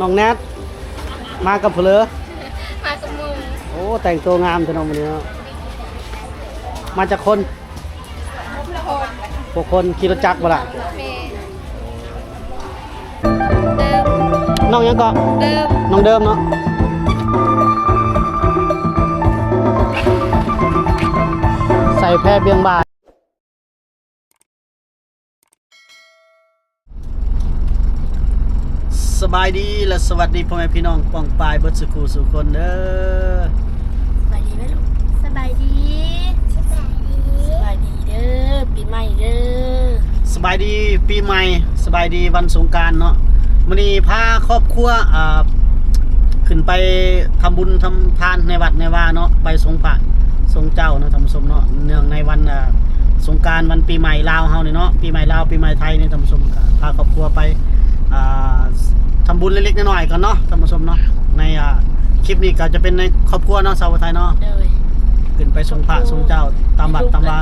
น้องแนทมากับเพลอมากับมึงโอ้ แต่งตัวงามจังน้องวันนี้เนาะมาจากคนพบละคนพวกคนขี่รถจักรบ่ล่ะเมเดิมน้องยังก็เดิมน้องเดิมเนาะใส่แพรเบียงบ่ายส บายดีและสวัสดีพ่อแม่พี่น้องป้องปายเบิดสุขูสุคนเด้อสบายดีไหมลูกสบายดีสบายดีสบายดีเด้อปีใหม่เด้อสบายดีปีใหม่สบายดีวันสงกรารเนาะมื้อนี้พาครอบครัวอ่าขึ้นไปทำบุญทำทานในวัดในว่าเนาะไปสงพระสงเจ้าเนาะทำสมเนาะเนื่องในวันอ่าสงกรารวันปีใหม่ลาวเฮานี่เนาะปีใหม่ลาวปีใหม่ไทยนี่ทำสมก็พาครอบครัวไป อ่า ทำบุญเล็กๆน้อยๆกันเนาะทำสมเนาะในอ่าคลิปนี้ก็จะเป็นในครอบครัวเนาะสาวไทยเนาะเด้อขึ้นไปสงพระสงเจ้าตามบัดตามว่า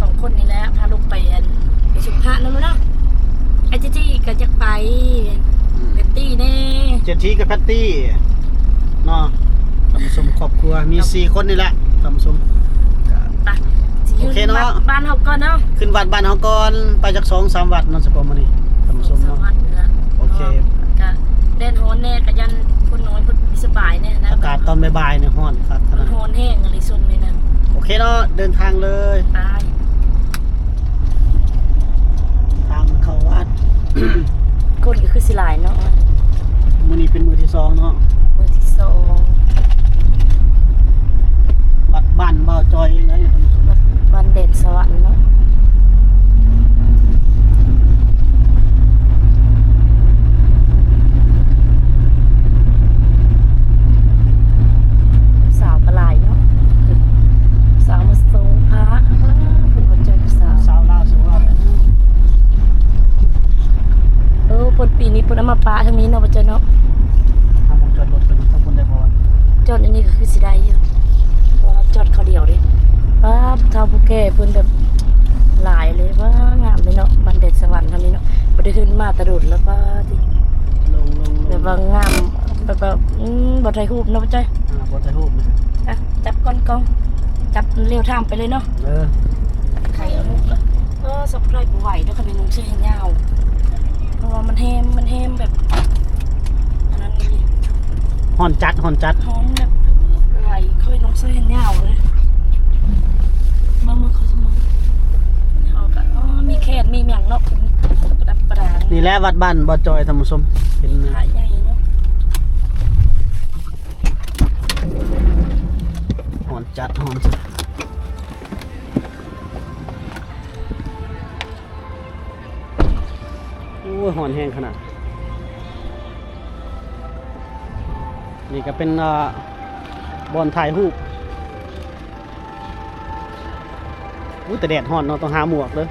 สองคนนี่แหละพาลูกไปอันไปชุมพระนั่นมั้งเนาะไอ้เจจี้ก็จะไปเบตตี้แน่เจดทีกับแพตตี้เนาะทำสมครอบครัวมีสี่คนนี่แหละทำสมก็ไปสิโอเคเนาะบ้บ้านเฮาก่อนเนาะขึ้นวัดบ้านเฮาก่อนไปจากสองสามวัดเนาะสปอมานี่ทำสมสเนาะวัสดีนะโอเคก็ แดนฮ้อนแน่ก็ยันคนน้อยคนมีสบายแน่นะอากาศตอนบ่ายๆเนี่ยร้อนครับขมันนาดฮ้อนแห้งอะไรซุ่มเลยนะโอเคเนาะเดินทางเลยตายทางเข้าวัดคนก็คือสิหลายเนาะมื้อนี้เป็นมื้อที่สองเนาะมือที่สองวัดบ้านเบาจอยเลยท่านผู้ชมวันเด่นสวรรค์เนาะ สาวกระลายเนาะสาวมาทรงพระเป็นคนเจอสาวสาวลาวสาวลาวเออพนปีนี้พนเอามาปะทางนี้เนาะบ่เจอเนาะทางวงจรรถเป็นทางคนได้บ่วะจอดอันนี้ก็คือสิได้อยู่ว่าจอดเขาเดียวดิป้าเท่าผู้แก่เพิ่นแบบหลายเลยว่างามเลยเนาะบันเด็ดสวรรค์ทางนี้เนาะบ่ได้ขึ้นมาแตะดุดแล้วป้าที่ลงลงลแบบงว่างาม แบบว่าอืมบ่ไทยรูปเนาะบ่จ้อยอ่าบ่ถ่ายรูปนะอะจับก้อนกองจับเร็วทางไปเลยเนาะเออใครเอาลูกอะเออสับไพรบ่ไหวเด้อคันเป็นนุ่งเสื้อแขนยาวเพราะว่ามันแฮมมันแฮมแบบอันนั้นนี่ฮ้อนจัดฮ้อนจัดหอมแบบไหวเคยนุ่งเสื้อแขนยาวเลยมามือเขาสมองเขาก็อ๋อมีแคดมีแมงเนาะประดับประดานี่แหละวัดบ้านเบาจอยท่านผู้ชมเป็นขาใหญ่เนาะ ฮ้อน จัดฮ้อนจัดโอ้ยฮ้อนแห้งขนาด นี่ก็เป็นอบอลถ่ายรูปอุ้ยแต่แดดฮ้อนเนาะต้องหาหมวกเลย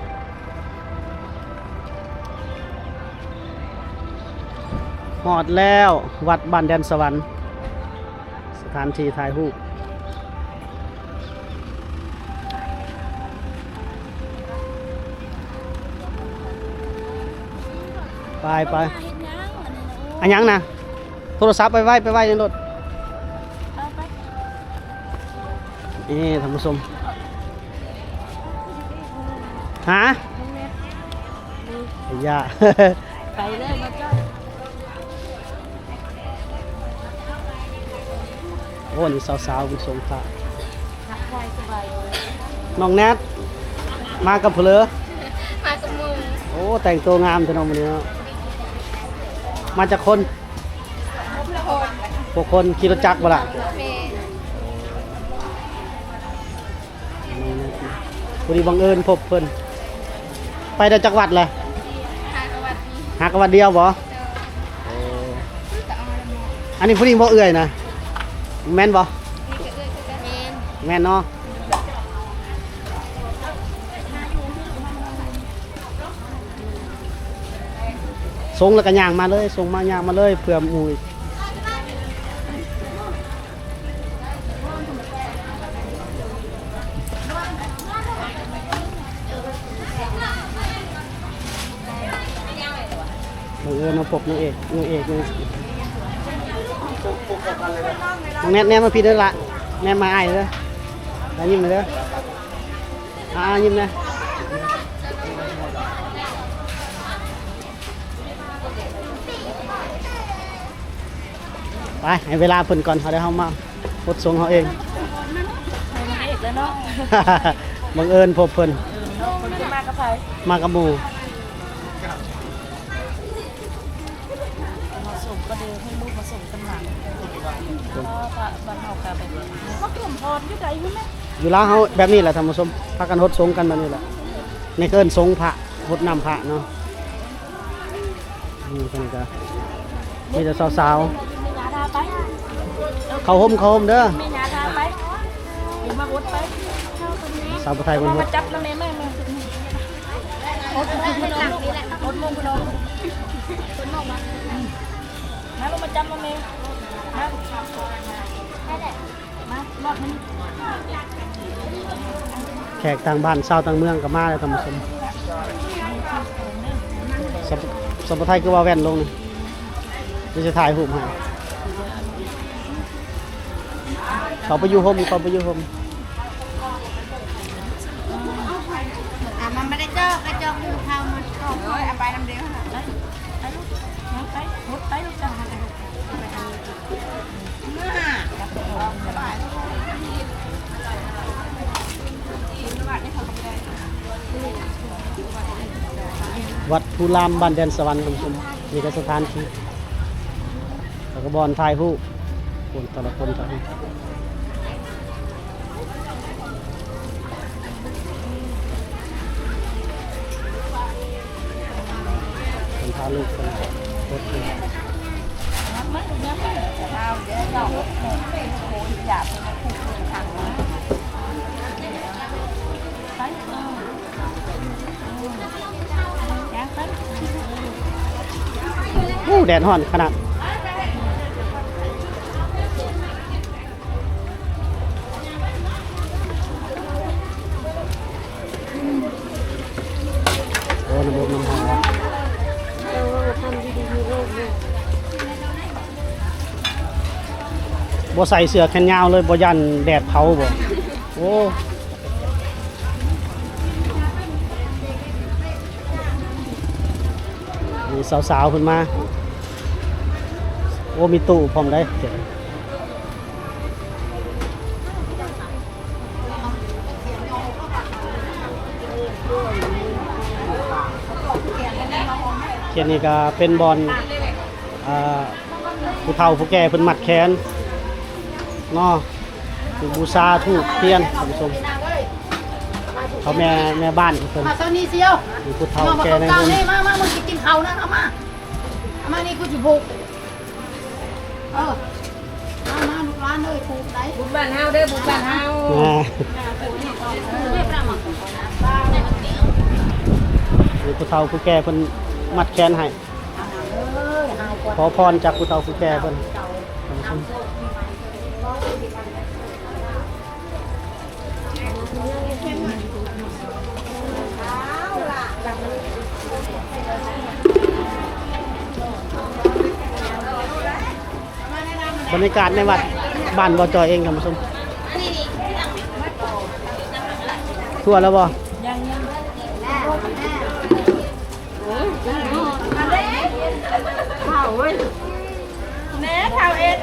หอดแล้ววัดบ้านแดนสวรรค์สถานที่ถ่ายรูป ไปไปเฮ็ดหยังอันนี้นะอันยังนะโทรศัพท์ไปไว้ไปไว้ในรถเอาไปนี่ท่านผู้ชมฮะไอ้ย่าไปเลยมาจ้อยโอ้นี่สาวๆคุณสงค่ะทักทายสบายเลยน้องแนทมากับเพลอมากับมึงโอ้แต่งตัวงามจังน้องวันนี้เนาะ มาจากคนพบละคนพวกคนขี่รถจักรบ่ล่ะเมพอดีบังเอิญพบเพิ่นไปได้จักรวัดเลยหากวัดดีหากวัดเดียวบ่เจอโอ้แต่เอาละมออันนี้ผู้นี้บ่เอื่อยนะแม่นบ่นี่ก็เอ้ยคือกันเมนแม่นเนาะ ส่งแล้วก็ย่างมาเลยส่งมาย่างมาเลยเพื่อหมู่อีกบังเอิญมาพบนางเอกนางเอกนางน้องแนทแนมมาพี่เด้อละแนมมาไอ้ายเด้อแล้วยิ้มเลยเด้ออ่ายิ้มนะ ไปให้เวลาเพิ่นก่อนเขาได้เฮามาพดทรงเขาเองนางเอกแล้วเนาะบังเอิญพบเพิ่นคนจะมากับไผมากับหมู่มาส่งก็เดินให้ลูกมาส่งตำหนักก็พระบ้านเฮาก็แบบก็กลุ่มพรอยู่ใดอยู่แม่อยู่แล้วเขาแบบนี้แหละท่านผู้ชมพากันฮดทรงกันแบบนี้แหละในเกินทรงพระฮดนำพระเนาะนี่เพิ่นก็มีแต่สาวไม่ยาทาไปๆ เขาห่มเขาห่มเด้อไม่ยาทาไปเดี๋ยวมาอดไปสาวผู้ไทยคนฮมาดจับแล้วแม่แม่แม่อดมงไปนอนอดมงไปนอนมาลงมาจับมาแม่มามาลอดมันแขกต่างบ้านชาวต่างเมืองก็มาเลยท่านผู้ชมสาวสาวผู้ไทยก็ว่าแว่นลงนี่เดี๋ยวจะถ่ายรูปให้ เขาไปอยู่ห่มเขาไปอยู่ห่มอะมันไม่ได้เจอกระจกอยู่เข้ามาโอ้ยเอาไปน้ำเดียวนะไปลูกยังไปรถไปลูกจ้าวัดภูรามบ้านแดนสวรรค์ท่านผู้ชมนี่ก็สถานที่แล้วก็บอลถ่ายรูปคนแต่ละคนแต่ละคนาลูกคนรถเลยโอ้แดดห่อนขนาด บ่ใส่เสื้อแขนยาวเลยบ่ยันแดดเผาบ่โอ้มีสาวๆขึ้นมา โอ้ มีตู้พร้อมได้เจ๋งเขียนนี่ก็เป็นบอลผู้เฒ่าผู้แก่เพิ่นมัดแขน เนาะถูกบูชาถูกเทียนท่านผู้ชมเขาแม่แม่บ้านเพิ่นมาตอนนี้เซียวมีผู้เฒ่ามามาแก่ตรงในกลางหุ่นนี่มามามึงจะกินเขาวนะเอามาเอามานี่กูจะบุกเออมามาลูกร้านเลยถูกไหนบุญบ้านเฮาเด้อบุญบ้านเฮาอ่าเรียบร้อยมามีผู้เฒ่าผู้แก่เพิ่นมัดแขนให้เอ้ยหายกว่าขอพรจากผู้เฒ่าผู้แก่เพิ่นท่าน บรรยากาศในวัดบ้านบ่อจอยเองครับผู้ชมทั่วแล้วบ่ยังยังแหน่เท่าเอ็ด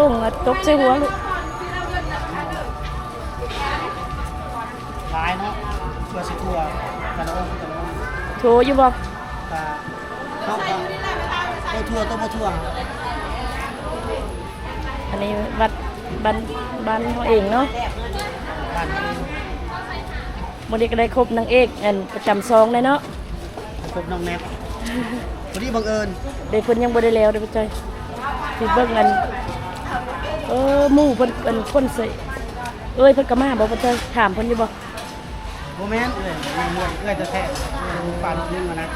ตุ้งอะตกใส่หัวลูกหลายเนาะเพื่อสิทัวกันละองค์กันละองค์โถอยู่บ่ก็เข้ากัตัวทัวตัวบ่ทั่วอันนี้วัดบ้านบ้านเขาเองเนาะบ้านเองวันนี้ก็ได้ครบนางเอกอันประจำซองเลยเนาะพบน้องแนบพอดีบังเอิญเด็กเพิ่นยังบ่ได้แล้วเด้อพ่อจ้อยสิเบิ่งอัน เออหมู่เพิ่นเป็นคนใส่เอ้ยเพิ่นก็มาบ่พ่อจ้อยถามเพิ่นอยู่บ่โมแมนเอ้ยมีมวยเอ้ยจะแท้ปานนึงอะนะ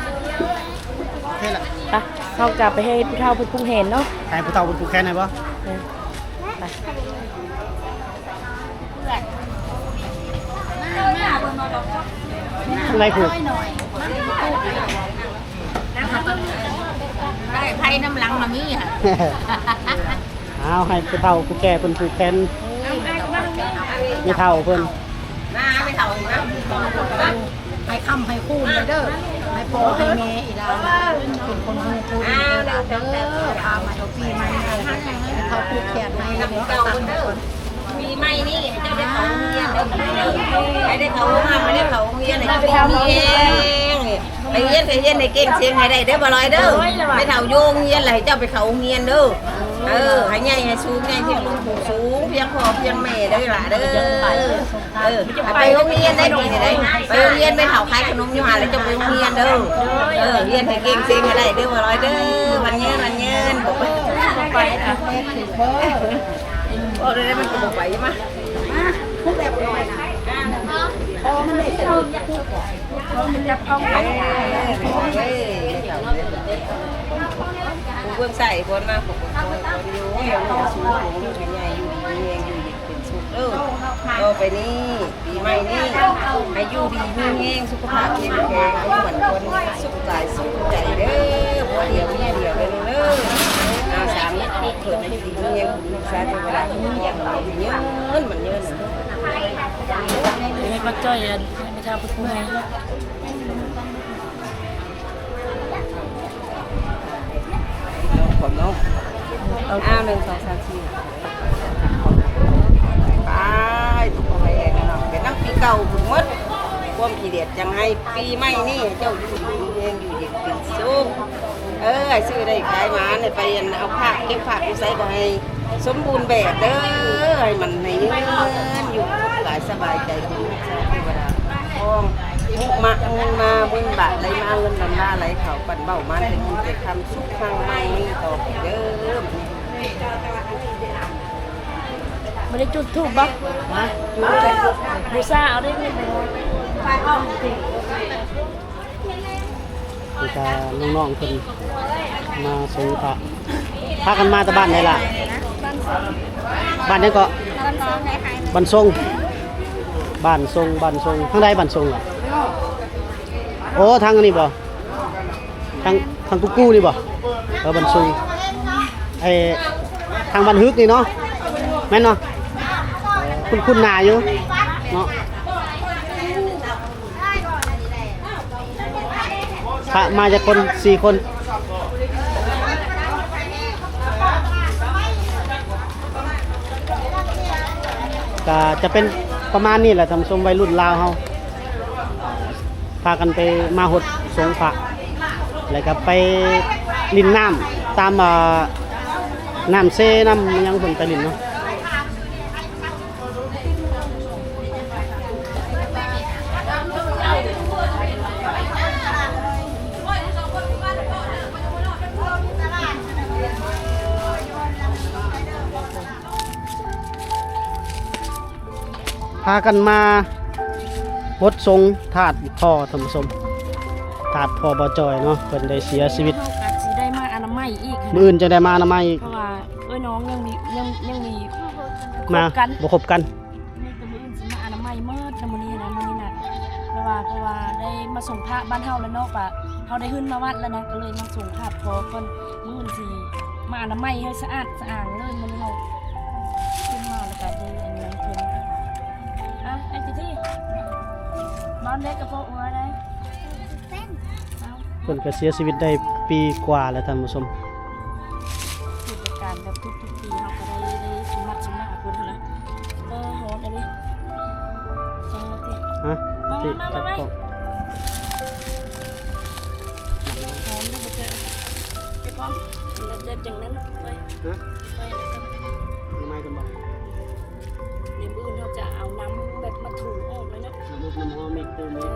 โอเคละไปเฮากลับไปให้ผู้เฒ่าเพิ่นปรุงเห็นเนาะใครผู้เฒ่าเป็นผู้แค้นไหนบ่เออไปทางไรผูกได้ไพ่น้ำหลังมามีค่ะ เอาให้ผู้เฒ่าผู้แก่เป็นผู้แค้นไม่เฒ่าเพิ่นน้าไม่เท่าอีกนะให้คำให้คู่เด้อให้พ่อให้แม่อีหลานเป็นคนฮู้คู่เด้อเด้อพามาเอาปีใหม่ให้เขาผูกแขนให้เด้อเก่าคนเด้อปีใหม่นี่เจ้าได้เขาโรงเรียนเด้อได้เขาโรงงาไม่ได้เขาโรงเรียนไหนจะไปเขาเองไปเรียนไปเรียนในเก่งเชียงให้ได้เด้อบ่ลอยเด้อไม่เท่าโยงเรียนไหลเจ้าไปเขาโรงเรียนเด้อ เออให้ใหญ่ให้สูงใหญ่เพียงลูกผู้สูงเพียงพ่อเพียงแม่เด้อล่ะเด้อเออไปโรงเรียนได้ดีได้ไปโรงเรียนไปเขาขายขนมอยู่หาแล้วจะไปโรงเรียนเด้อเออเรียนให้เก่งเชียงให้ได้เด้อบ่ลอยเด้อวันเงินวันเงินบอกไปไปอะบอกได้มันก็บอกไปมาพูดแบบลอยนะพอมันได้สนุกพอมันจับกล้องไป เบื้องใส่บนมาผมบนอยู่เดี๋ยวมันสูงผมเป็นใหญ่อยู่ดีเองอยู่ดีเป็นสุขเด้อก็ไปนี่ปีใหม่นี่ให้อยู่ดีมีแห้งสุขภาพแข็งแรงอายุเหมันคนสุขกายสุขใจเด้อบ่เดียวมีเดียวเลยเด้ออาสามนี่เกิดให้อยู่ดีมีแห้งลูกชายเทวดาเงี้ยเงินมันเงินให้พ่อจ้อยอันให้ผู้เฒ่า เพิ่นปรุงให้ผมเนาะเอาอ้าวหนึ่งสองสามสี่ไปทุกคนไปเองนะเนาะเป็นน้ำปีเก่าบุญมดความขี้เดียดจังให้ปีใหม่นี่เจ้าอยู่ดีเองอยู่ดีเป็นสุขเออให้ซื้อได้ขายหมาเนี่ยไปอันเอาผ้าเก็บผ้าอยู่ใส่ก็ให้สมบูรณ์แบบเด้อให้มันในเงินอยู่หลายสบายใจคุณสาธุเวลาทอง มุกมาเงินมาบุญบาทไหลมาเงินดอลลาร์ไหลเขาปั่นเบ้ามันเป็นกิจกรรมสุขทางไม่มีต่อไปเด้อบ่ได้จุดธูปบ่ฮะบูซาเอาได้นิดนึงนี่ก็น้องๆเพิ่นมาส่งพระพากันมาแต่บ้านไหนล่ะ บ้านนี้ก็บ้านทรงบ้านทรงบ้านทรงทางใดบ้านทรงล่ะ โอ้ทางอันนี้บ่ทางทางกุ๊กกู้นี่บ่เออบ้านทรงไอทางบ้านฮึกนี่เนาะแม่นเนาะคุณคุณนาอยู่เนาะพระมาจากคนสี่คนก็จะเป็นประมาณนี้แหละทำชมวัยรุ่นลาวเฮา พากันไปมาหดสงพระแล้วก็ไปลินน้ำตามน้ำเซน้ำยังเพิ่นไปลินเนาะพากันมา หดสงถาดพ่อทำสมถาดพ่อบอจอยเนาะเพิ่นได้เสียชีวิตเฮาก็สิได้มาอนามัยอีกค่ะมื้ออื่นจะได้มาอนามัยเพราะว่าเอ้ยน้องยังมียังยังมีคมาบกันบ่คบกันมีแต่มื้ออื่นสิมาอนามัยเมิดนะมื้อนี้นะมื้อนี้น่ะเพราะว่าเพราะว่าได้มาส่งพระบ้านเฮาแล้วเนาะปะเฮาได้ขึ้นมาวัดแล้วนะก็เลยมาส่งถาดพอเพิ่นมื้ออื่นสิมาอนามัยให้สะอาดสะอาดเลย คนเก็เสียชีวิตได้ปีกว่าแล้วท่านผู้ชมกิจการแบบทุกปีเราก็ได้ไสมมัดสมมัดนะเออโหดอันนี้จังเลยสิ ฮะที่ตัดกล้องหอมดูบ่เไอ้ป้อมเราจ็อย่างนั้นเลยฮะ น้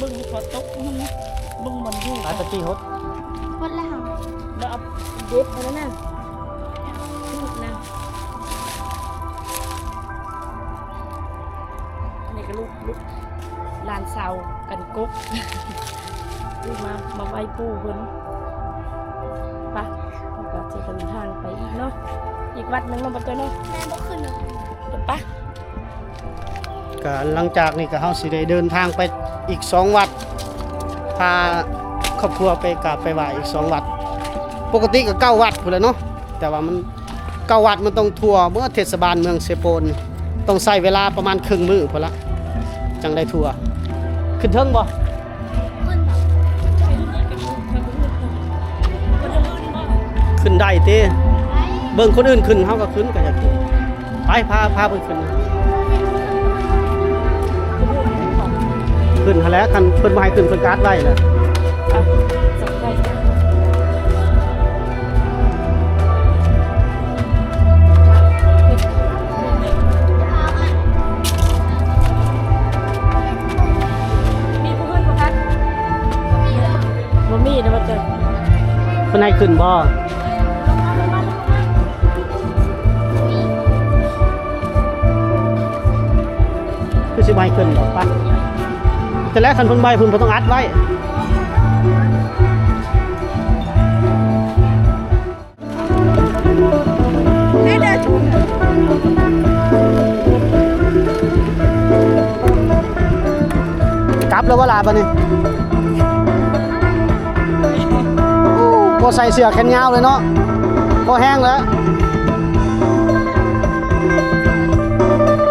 บึ้งขอตกมึงนะบึ้งบนอยู่ตายตะกี้ฮดแล้วเอาเด็บไปแล้วนะลูกนะอันนี้ก็ลูกลูกหลานสาวกันกุ๊กลูกมามาไหว้ปู่เพิ่นไปเราก็จะเดินทางไปอีกเนาะอีกวัดหนึงเนาะบ่ตัวเนาะแม่บ่ขึ้นเนาะเดี๋ยวไปก็หลังจากนี้ก็เฮาสิได้เดินทางไป อีกสองวัด พาครอบครัวไปกราบไปไหว้อีกสองวัด ปกติก็เก้าวัดพุ่นแล้วเนาะแต่ว่ามันเก้าวัดมันต้องทั่วเมื่อเทศบาลเมืองเซโปนต้องใช้เวลาประมาณครึ่งมื้อพุ่นละจังได้ทั่วขึ้นเทิงบ่ขึ้นได้เติเบิ่งคนอื่นขึ้นเฮาก็ขึ้นก็อยากขึ้นไปพาพาเพิ่นขึ้น ขึ้นหั้นแหล้วคันเพิ่นบ่ให้ขึ้นเพิ่นการ์ดไว้แหละสักได้มีผู้ขึ้นบ่คะบ่มีเด้อบ่เจอเพิ่นให้ขึ้นบ่คือสิบ่ให้ขึ้นดอกปัน แต่แล้วคันพิ่นให้เพิ่นบ่ต้องอัดไว้กลับแล้วว่าลาบัดนี้ก็ใส่เสื้อแขนยาวเลยเนาะก็แห้งแล้ว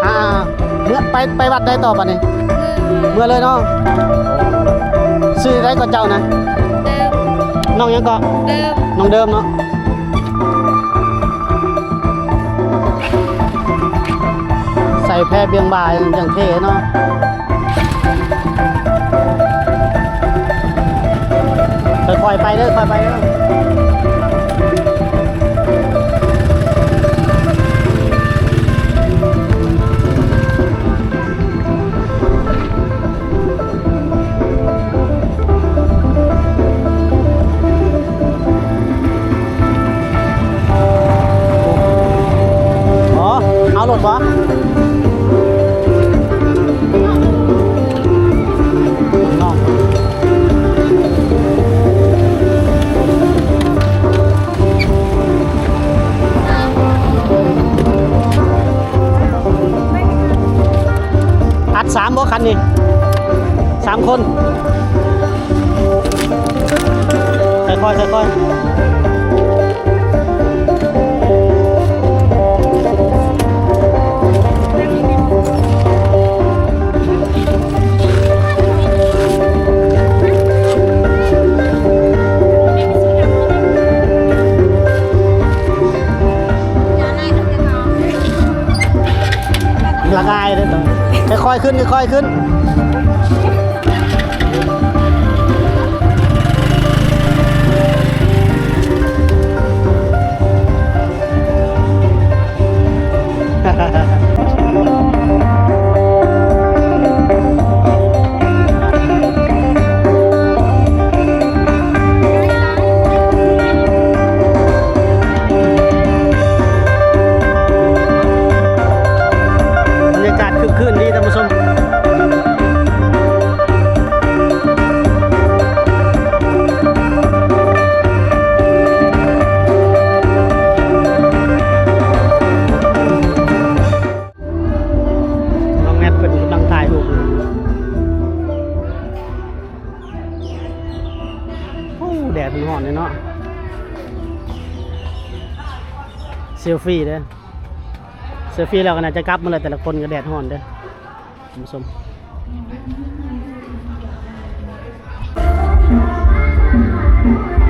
อ่าเมื่อไปไปวัดได้ต่อปะนี่ เมื่อเลยเนาะซื้อได้ก็เจ้านะน้องยังก็น้องเดิมเนาะใส่แพรเบียงบ่ายอย่างเท่เนาะค่อยๆไปเด้อค่อยไปเด้ออ๋ เอารถวะน้องอัดสามบ่คันนี่สามคนค่อยๆค่อยๆ ละงายเลยต้องค่อยๆขึ้นค่อยๆขึ้นฮ่าฮ่าฮ่า ลฟี่เด้อเซลฟี่แล้วก็น่าจะกลับมาเลยแต่ละคนก็แดดร้อนเด้อคุณผู้ชม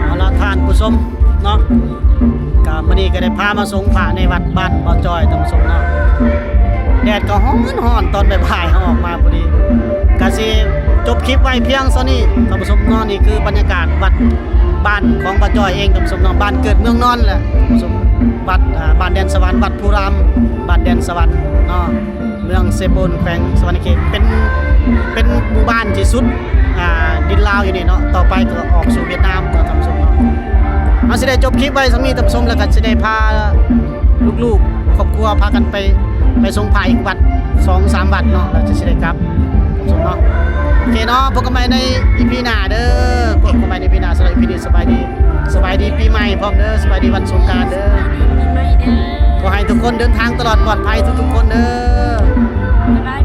เอาละทานผู้ชมเนาะกามื้อนี้ก็ได้พามาสงผ่าในวัดบ้านบ่อจอยท่านผู้ชมเนาะแดดก็ร้อนร้อนตอนบ่ายๆเขาออกมาพอดีกสิจบคลิปไว้เพียงเท่านี้ท่านผู้ชมนอนนี่คือบรรยากาศวัดบ้านของป้าจอยเองท่านผู้ชมเนอนบ้านเกิดเมืองนอนแหละท่านผู้ชม วัดบ้านแดนสวรรค์วัดภูรามบ้านแดนสวรรค์เนาะเมืองเซโบนแขวงสวรรณเขตเป็นเป็นหมู่บ้านที่สุดอ่าดินลาวอยู่นี่เนาะต่อไปก็ออกสู่เวียดนามเนาะท่านผู้ชมเนาะเอาสิได้จบคลิปไว้สำนีท่านผู้ชมแล้วก็สิได้พาลูกๆครอบครัวพากันไปไปส่งพระอีกวัดสองสามวัดเนาะแล้วจะสิได้กลับทำสมเนาะโอเคเนาะพบกันใหม่ในอีพีหน้าเด้อพบกันใหม่ในอีพีหน้าสำหรับอีพีนี้สบายดี สบายดีปีใหม่พร้อมเด้อสบายดีวันสงกรานเด้อขอให้ทุกคนเดินทางตลอดปลอดภัยทุกๆคนเด้อ